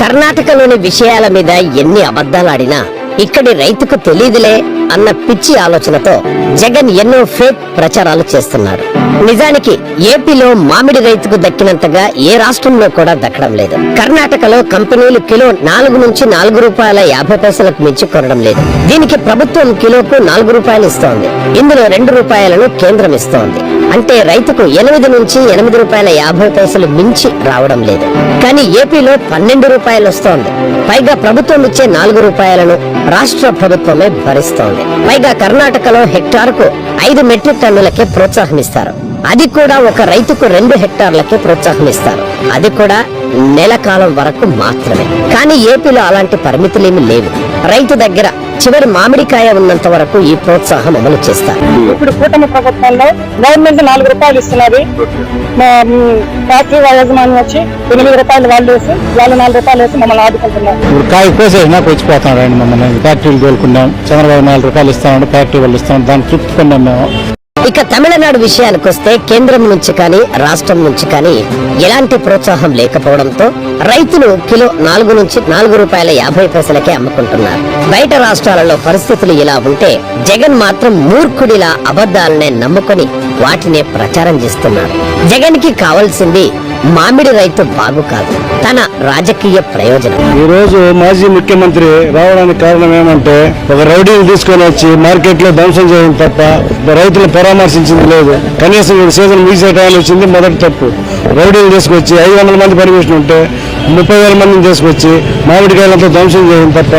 కర్ణాటకలోని విషయాల మీద ఎన్ని అబద్ధాలు ఆడినా ఇక్కడి రైతుకు తెలియదులే అన్న పిచ్చి ఆలోచనతో జగన్ ఎన్నో ఫేక్ ప్రచారాలు చేస్తున్నారు నిజానికి ఏపీలో మామిడి రైతుకు దక్కినంతగా ఏ రాష్ట్రంలో కూడా దక్కడం లేదు. కర్ణాటకలో కంపెనీలు కిలో నాలుగు నుంచి నాలుగు రూపాయల యాభై పైసలకు మించి కొనడం లేదు. దీనికి ప్రభుత్వం కిలోకు నాలుగు రూపాయలు ఇస్తోంది. ఇందులో రెండు రూపాయలను కేంద్రం ఇస్తోంది. అంటే రైతుకు ఎనిమిది నుంచి ఎనిమిది రూపాయల యాభై పైసలు మించి రావడం లేదు. కానీ ఏపీలో పన్నెండు రూపాయలు వస్తోంది. పైగా ప్రభుత్వం ఇచ్చే నాలుగు రూపాయలను రాష్ట్ర ప్రభుత్వమే భరిస్తోంది. పైగా కర్ణాటకలో హెక్టార్కు ఐదు మెట్రిక్ టన్నులకే ప్రోత్సాహం ఇస్తారు అది కూడా ఒక రైతుకు రెండు హెక్టార్లకే ప్రోత్సాహం ఇస్తారు అది కూడా నెల కాలం వరకు మాత్రమే. కానీ ఏపీలో అలాంటి పరిమితులేమి లేవు. రైతు దగ్గర చివరి మామిడికాయ ఉన్నంత వరకు ఈ ప్రోత్సాహం అమలు చేస్తారు. ఇప్పుడు కూటమి ప్రభుత్వంలో గవర్నమెంట్ నాలుగు రూపాయలు ఇస్తున్నది. ఫ్యాక్టరీ యజమాని వచ్చి ఎనిమిది రూపాయలు వాళ్ళు వేసి వాళ్ళు నాలుగు రూపాయలు వేసి మమ్మల్ని ఆదుకుంటున్నారు. ఇప్పుడు కాయ కోసేసినా వచ్చిపోతున్నాడు మమ్మల్ని. ఫ్యాక్టరీలు తోలుకున్నాం చంద్రబాబు నాలుగు రూపాయలు ఇస్తామంటే ఫ్యాక్టరీ వాళ్ళు ఇస్తాం. దాన్ని తృప్తి పొందాం మేము. ఇక తమిళనాడు విషయానికి వస్తే కేంద్రం నుంచి కానీ రాష్ట్రం నుంచి కానీ ఎలాంటి ప్రోత్సాహం లేకపోవడంతో రైతులు కిలో నాలుగు నుంచి నాలుగు రూపాయల యాభై పైసలకే అమ్ముకుంటున్నారు. బయట రాష్ట్రాలలో పరిస్థితులు ఇలా ఉంటే జగన్ మాత్రం మూర్ఖుడిలా అబద్ధాలనే నమ్ముకొని వాటినే ప్రచారం చేస్తున్నారు. జగన్కి కావాల్సింది మామిడి రైతు బాగు కాదు తన రాజకీయ ప్రయోజనం. ఈ రోజు మాజీ ముఖ్యమంత్రి రావడానికి కారణం ఏమంటే ఒక రౌడీని తీసుకొని వచ్చి మార్కెట్లో ధ్వంసం చేయడం తప్ప రైతులు పరామర్శించింది లేదు. కనీసం ఈ సీజన్ టైం వచ్చింది మొదటి తప్పు. రౌడీలు తీసుకొచ్చి ఐదు వందల మంది పర్మిషన్ ఉంటే ముప్పై వేల మందిని తీసుకొచ్చి మామిడికాయలంతా ధ్వంసం చేయడం తప్ప